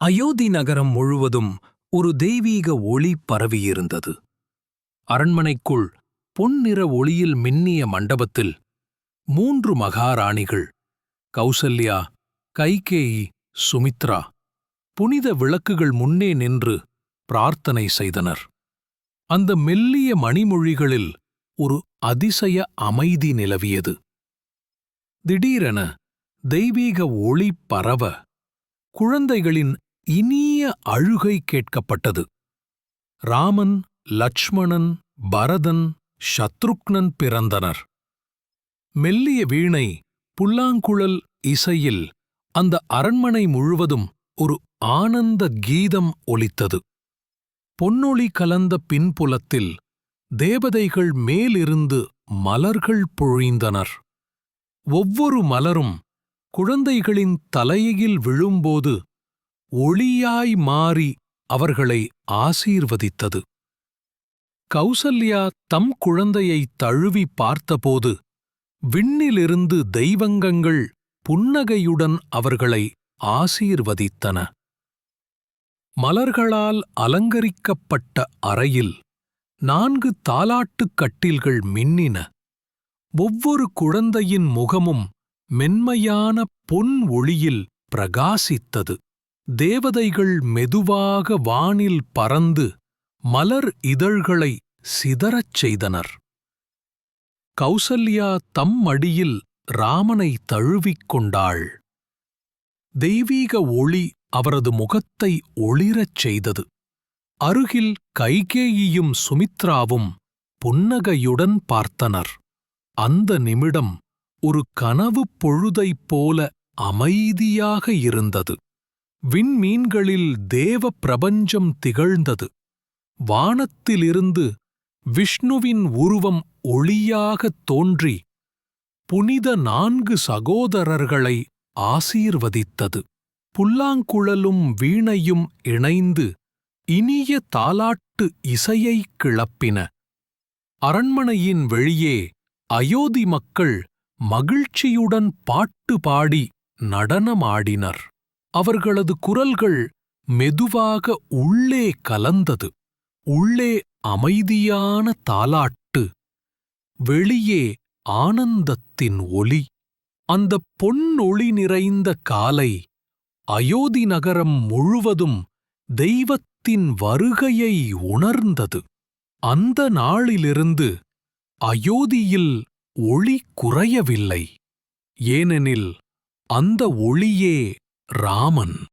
அயோத்தி நகரம் முழுவதும் ஒரு தெய்வீக ஒளி பரவியிருந்தது. அரண்மனைக்குள் பொன்னிற ஒளியில் மின்னிய மண்டபத்தில் மூன்று மகாராணிகள் கௌசல்யா கைகேயி சுமித்ரா புனித விளக்குகள் முன்னே நின்று பிரார்த்தனை செய்தனர். அந்த மெல்லிய மணிமொழிகளில் ஒரு அதிசய அமைதி நிலவியது. திடீரென தெய்வீக ஒளி பரவ குழந்தைகளின் இனிய அழுகை கேட்கப்பட்டது. ராமன் லட்சுமணன் பரதன் சத்ருக்னன் பிறந்தனர். மெல்லிய வீணை புல்லாங்குழல் இசையில் அந்த அரண்மனை முழுவதும் ஒரு ஆனந்த கீதம் ஒலித்தது. பொன்னொளி கலந்த பின்புலத்தில் தேவதைகள் மேலிருந்து மலர்கள் பொழிந்தனர். ஒவ்வொரு மலரும் குழந்தைகளின் தலையில் விழும்போது ஒளியாய் மாறி அவர்களை ஆசீர்வதித்தது. கௌசல்யா தம் குழந்தையை தழுவி பார்த்தபோது விண்ணிலிருந்து தெய்வங்கங்கள் புன்னகையுடன் அவர்களை ஆசீர்வதித்தன. மலர்களால் அலங்கரிக்கப்பட்ட அறையில் நான்கு தாலாட்டுக் கட்டில்கள் மின்னின. ஒவ்வொரு குழந்தையின் முகமும் மென்மையான பொன் ஒளியில் பிரகாசித்தது. தேவதைகள் மெதுவாக வானில் பறந்து மலர் இதழ்களை சிதறச் செய்தனர். கௌசல்யா தம் மடியில் ராமனை தழுவிக் கொண்டாள். தெய்வீக ஒளி அவரது முகத்தை ஒளிரச் செய்தது. அருகில் கைகேயியும் சுமித்ராவும் புன்னகையுடன் பார்த்தனர். அந்த நிமிடம் ஒரு கனவுப் பொழுதைப் போல அமைதியாக இருந்தது. விண்மீன்களில் தேவ பிரபஞ்சம் திகழ்ந்தது. வானத்திலிருந்து விஷ்ணுவின் உருவம் ஒளியாகத் தோன்றி புனித நான்கு சகோதரர்களை ஆசீர்வதித்தது. புல்லாங்குழலும் வீணையும் இணைந்து இனிய தாலாட்டு இசையைக் கிளப்பின. அரண்மனையின் வெளியே அயோத்தி மக்கள் மகிழ்ச்சியுடன் பாட்டு பாடி நடனமாடினர். அவர்களது குரல்கள் மெதுவாக உள்ளே கலந்தது. உள்ளே அமைதியான தாலாட்டு. வெளியே ஆனந்தத்தின் ஒலி அந்த பொன்னொளி நிறைந்த காலை அயோத்தி நகரம் முழுவதும் தெய்வத்தின் வருகையை உணர்ந்தது. அந்த நாளிலிருந்து அயோத்தியில் ஒளி குறையவில்லை. ஏனெனில் அந்த ஒளியே ராமன்.